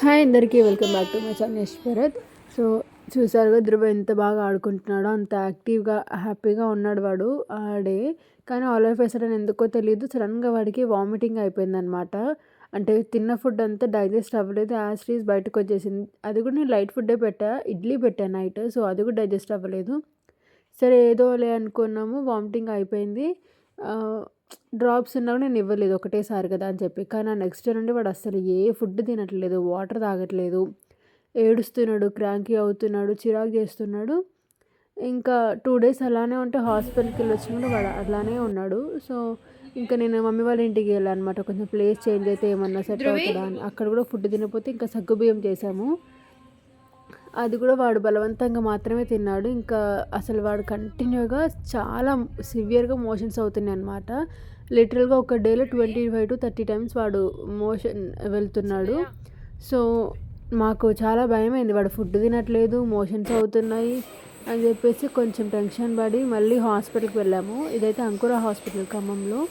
Hi అందరికీ welcome back to my channel Bharat. So చూసారుగా ధ్రువ ఎంత బాగా ఆడుకుంటున్నాడో అంత యాక్టివ్గా హ్యాపీగా ఉన్నాడు వాడు ఆడే కానీ ఆల్ ఆఫ్ సడన్ ఎందుకో తెలియదు సడన్గా వాడికి వామిటింగ్ అయిపోయిందనమాట అంటే తిన్న ఫుడ్ అంతా డైజెస్ట్ అవ్వలేదు యాసిటీస్ బయటకు వచ్చేసింది అది కూడా నేను లైట్ ఫుడ్డే పెట్టా ఇడ్లీ పెట్టాను నైట్ సో అది కూడా డైజెస్ట్ అవ్వలేదు. సరే ఏదో లే అనుకున్నాము వామిటింగ్ అయిపోయింది. డ్రాప్స్ ఉన్నా నేను ఇవ్వలేదు ఒకటేసారి కదా అని చెప్పి. కానీ ఆ నెక్స్ట్ డే నుండి వాడు అస్సలు ఏ ఫుడ్ తినట్లేదు వాటర్ తాగట్లేదు. ఏడుస్తున్నాడు క్రాంకీ అవుతున్నాడు చిరాకు చేస్తున్నాడు. ఇంకా టూ డేస్ అలానే ఉంటే హాస్పిటల్కి వెళ్ళి వచ్చినప్పుడు వాడు అలానే ఉన్నాడు. సో ఇంకా నేను మమ్మీ వాళ్ళ ఇంటికి వెళ్ళాను అనమాట కొంచెం ప్లేస్ చేంజ్ అయితే ఏమన్నా సెట్ అవుతుందా అని. అక్కడ కూడా ఫుడ్ తినకపోతే ఇంకా సగ్గుబియ్యం చేసాము అది కూడా వాడు బలవంతంగా మాత్రమే తిన్నాడు. ఇంకా అసలు వాడు కంటిన్యూగా చాలా సివియర్గా మోషన్స్ అవుతున్నాయి అనమాట లిటరల్గా ఒక డేలో twenty five to thirty times వాడు మోషన్ వెళ్తున్నాడు. సో మాకు చాలా భయమైంది. వాడు ఫుడ్ తినట్లేదు మోషన్స్ అవుతున్నాయి అని చెప్పేసి కొంచెం టెన్షన్ పడి మళ్ళీ హాస్పిటల్కి వెళ్ళాము. ఇదైతే అంకుర హాస్పిటల్ ఖమ్మంలో.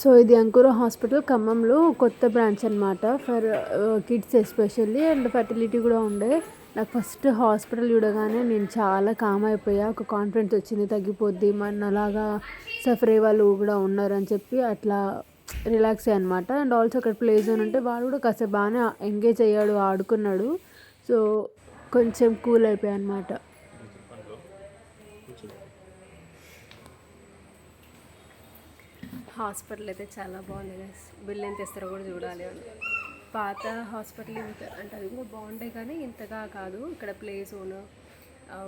సో ఇది అంకుర హాస్పిటల్ ఖమ్మంలో కొత్త బ్రాంచ్ అనమాట for kids especially and fertility కూడా ఉండే. నాకు ఫస్ట్ హాస్పిటల్ చూడగానే నేను చాలా కామ్ అయిపోయా. ఒక కాన్ఫిడెన్స్ వచ్చింది తగ్గిపోద్ది మనలాగా సఫర్ అయ్యే వాళ్ళు కూడా ఉన్నారని చెప్పి అట్లా రిలాక్స్ అయ్యి అనమాట అండ్ ఆల్సో అక్కడ ప్లే జోన్ అంటే వాడు కూడా కాసేపు బాగానే ఎంగేజ్ అయ్యాడు ఆడుకున్నాడు. సో కొంచెం కూల్ అయిపోయా అనమాట హాస్పిటల్ అయితే చాలా బాగుంది బిల్ ఎంత ఇస్తారో కూడా చూడాలి. అని పాత హాస్పిటల్ అంటే అది కూడా బాగుండే కానీ ఇంతగా కాదు. ఇక్కడ ప్లే జోన్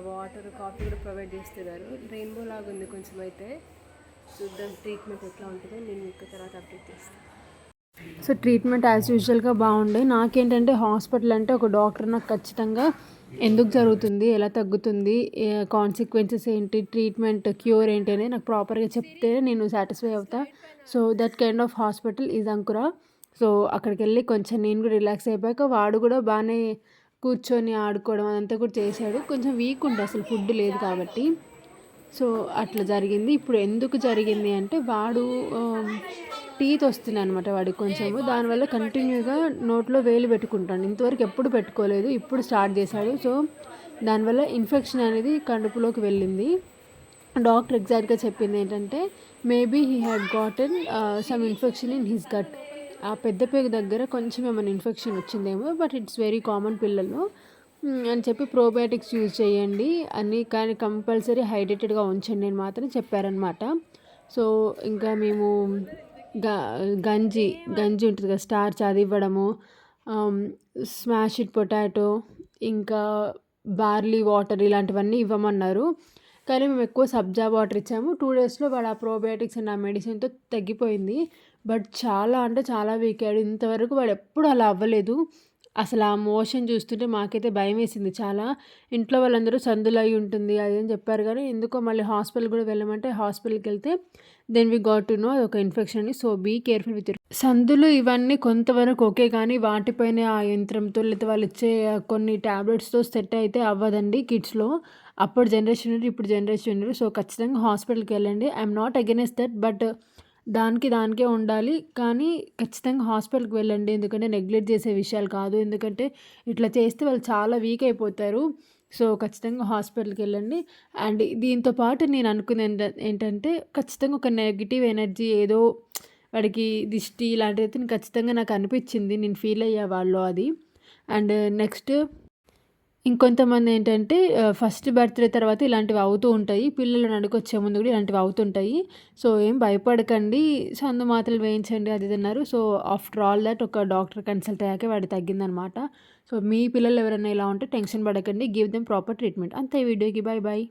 వాటర్ కాఫీ కూడా ప్రొవైడ్ చేస్తున్నారు. రెయిన్బో లాగా ఉంది కొంచెం అయితే. చూద్దాం ట్రీట్మెంట్ ఎట్లా ఉంటుందో. నేను ఇంకా తర్వాత అప్డేట్ చేస్తాను. సో ట్రీట్మెంట్ యాజ్ యూజువల్గా బాగుండే. నాకేంటంటే హాస్పిటల్ అంటే ఒక డాక్టర్ నాకు ఖచ్చితంగా ఎందుకు జరుగుతుంది ఎలా తగ్గుతుంది కాన్సిక్వెన్సెస్ ఏంటి ట్రీట్మెంట్ క్యూర్ ఏంటి అనేది నాకు ప్రాపర్గా చెప్తే నేను సాటిస్ఫై అవుతా. So that kind of hospital is Ankura so అక్కడికి వెళ్ళి కొంచెం నేను కూడా రిలాక్స్ అయిపోయాక వాడు కూడా బాగానే కూర్చొని ఆడుకోవడం అదంతా కూడా చేశాడు. కొంచెం వీక్ ఉండే అసలు ఫుడ్ లేదు కాబట్టి. సో అట్లా జరిగింది. ఇప్పుడు ఎందుకు జరిగింది అంటే వాడు um, టీత్ వస్తున్నాయి అనమాట వాడికి కొంచెము. దానివల్ల కంటిన్యూగా నోట్లో వేలు పెట్టుకుంటాను. ఇంతవరకు ఎప్పుడు పెట్టుకోలేదు ఇప్పుడు స్టార్ట్ చేశాడు. సో దానివల్ల ఇన్ఫెక్షన్ అనేది కడుపులోకి వెళ్ళింది. డాక్టర్ ఎగ్జాక్ట్గా చెప్పింది ఏంటంటే maybe he had gotten some infection in his gut ఆ పెద్ద పేగు దగ్గర కొంచెం ఏమైనా ఇన్ఫెక్షన్ వచ్చిందేమో బట్ ఇట్స్ వెరీ కామన్ పిల్లల్లో. Hmm, అని చెప్పి ప్రోబయాటిక్స్ యూజ్ చేయండి. అన్నీ కానీ కంపల్సరీ హైడ్రేటెడ్గా ఉంచండి అని మాత్రం చెప్పారనమాట సో ఇంకా మేము గ గంజి గంజి ఉంటుంది కదా స్టార్చ్ అది ఇవ్వడము స్మాష్ ఇట్ పొటాటో ఇంకా బార్లీ వాటర్ ఇలాంటివన్నీ ఇవ్వమన్నారు. కానీ మేము ఎక్కువ సబ్జా వాటర్ ఇచ్చాము. టూ డేస్లో వాడు ఆ ప్రోబయోటిక్స్ అండ్ ఆ మెడిసిన్తో తగ్గిపోయింది. బట్ చాలా అంటే చాలా వీక్ అయ్యాడు. ఇంతవరకు వాడు ఎప్పుడు అలా అవ్వలేదు. అసలు ఆ మోషన్ చూస్తుంటే మాకైతే భయం వేసింది చాలా ఇంట్లో వాళ్ళందరూ సందులు అయి ఉంటుంది అది అని చెప్పారు కానీ ఎందుకో మళ్ళీ హాస్పిటల్ కూడా వెళ్ళమంటే హాస్పిటల్కి వెళ్తే then we got to know అది ఒక ఇన్ఫెక్షన్ అని. సో బీ కేర్ఫుల్ విత్ సందులు ఇవన్నీ కొంతవరకు ఓకే కానీ వాటిపైన ఆ యంత్రంతో లేకపోతే వాళ్ళు ఇచ్చే కొన్ని ట్యాబ్లెట్స్తో సెట్ అయితే అవ్వదండి కిడ్స్లో. అప్పుడు జనరేషన్ ఇప్పుడు జనరేషన్ సో ఖచ్చితంగా హాస్పిటల్కి వెళ్ళండి. I'm not against that but దానికి దానికే ఉండాలి. కానీ ఖచ్చితంగా హాస్పిటల్కి వెళ్ళండి. ఎందుకంటే నెగ్లెక్ట్ చేసే విషయాలు కాదు. ఎందుకంటే ఇట్లా చేస్తే వాళ్ళు చాలా వీక్ అయిపోతారు. సో ఖచ్చితంగా హాస్పిటల్కి వెళ్ళండి. అండ్ దీంతో పాటు నేను అనుకునేది ఏంటంటే ఖచ్చితంగా ఒక నెగిటివ్ ఎనర్జీ ఏదో వాడికి దిష్టి ఇలాంటిది ఖచ్చితంగా నాకు అనిపించింది. నేను ఫీల్ అయ్యా వాళ్ళు అది. అండ్ నెక్స్ట్ ఇంకొంతమంది ఏంటంటే ఫస్ట్ బర్త్డే తర్వాత ఇలాంటివి అవుతూ ఉంటాయి. పిల్లలు నడుకొచ్చే ముందు కూడా ఇలాంటివి అవుతుంటాయి సో ఏం భయపడకండి. సందు మాత్రలు వేయించండి అది అన్నారు. సో ఆఫ్టర్ ఆల్ దట్ ఒక డాక్టర్ కన్సల్ట్ అయ్యాక వాడి తగ్గిందనమాట. సో మీ పిల్లలు ఎవరైనా ఇలా ఉంటే టెన్షన్ పడకండి. గివ్ దెమ్ ప్రాపర్ ట్రీట్మెంట్ అంతే వీడియోకి. Bye bye